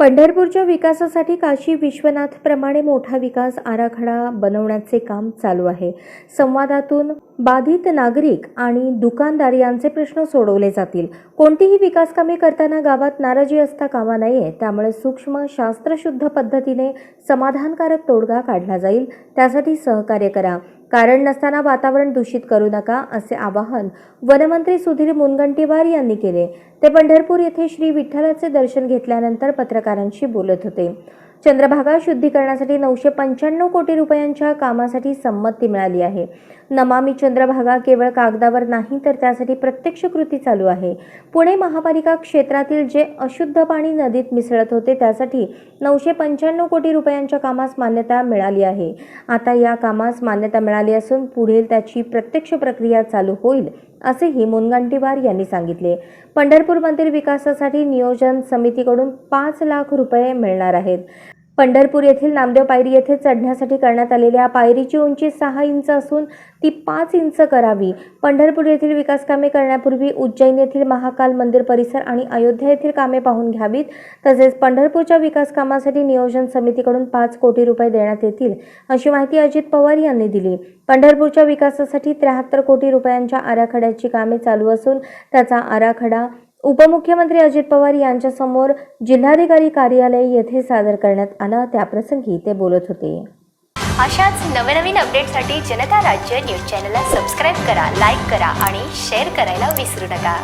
पंढरपूरच्या विकासासाठी काशी विश्वनाथप्रमाणे मोठा विकास आराखडा बनवण्याचे काम चालू आहे. संवादातून बाधित नागरिक आणि दुकानदार यांचे प्रश्न सोडवले जातील. कोणतीही विकास कामे करताना गावात नाराजी असता कामा नये त्यामुळे सूक्ष्म शास्त्रशुद्ध पद्धतीने समाधानकारक तोडगा काढला जाईल. त्यासाठी सहकार्य करा. कारण नसताना वातावरण दूषित करू नका असे आवाहन वनमंत्री सुधीर मुनगंटीवार यांनी केले. ते पंढरपूर येथे श्री विठ्ठलाचे दर्शन घेतल्यानंतर पत्रकारांशी बोलत होते. चंद्रभागा शुद्धीकरणासाठी नऊशे पंच्याण्णव कोटी रुपयांच्या कामासाठी संमती मिळाली आहे. नमामी चंद्रभागा केवळ कागदावर नाही तर त्यासाठी प्रत्यक्ष कृती चालू आहे. पुणे महापालिका क्षेत्रातील जे अशुद्ध पाणी नदीत मिसळत होते त्यासाठी नऊशे पंच्याण्णव कोटी रुपयांच्या कामास मान्यता मिळाली आहे. आता या कामास मान्यता मिळाली असून पुढील त्याची प्रत्यक्ष प्रक्रिया चालू होईल असेही मुनगंटीवार यांनी सांगितले. पंढरपूर मंदिर विकासासाठी नियोजन समितीकडून पाच लाख रुपये मिळणार आहेत. पंढरपूर येथील नामदेव पायरी येथे चढण्यासाठी करण्यात आलेल्या पायरीची उंची सहा इंच असून ती पाच इंच करावी. पंढरपूर येथील विकास कामे करण्यापूर्वी उज्जैन येथील महाकाल मंदिर परिसर आणि अयोध्या येथील कामे पाहून घ्यावीत. तसेच पंढरपूरच्या विकास कामासाठी नियोजन समितीकडून पाच कोटी रुपये देण्यात येतील अशी माहिती अजित पवार यांनी दिली. पंढरपूरच्या विकासासाठी त्र्याहत्तर कोटी रुपयांच्या आराखड्याची कामे चालू असून त्याचा आराखडा उपमुख्यमंत्री अजित पवार यांच्यासमोर जिल्हाधिकारी कार्यालय येथे सादर करण्यात आला. त्याप्रसंगी ते बोलत होते. अशाच नवनवीन अपडेटसाठी जनता राज्य न्यूज चॅनलला सबस्क्राईब करा लाईक करा आणि शेअर करायला विसरू नका.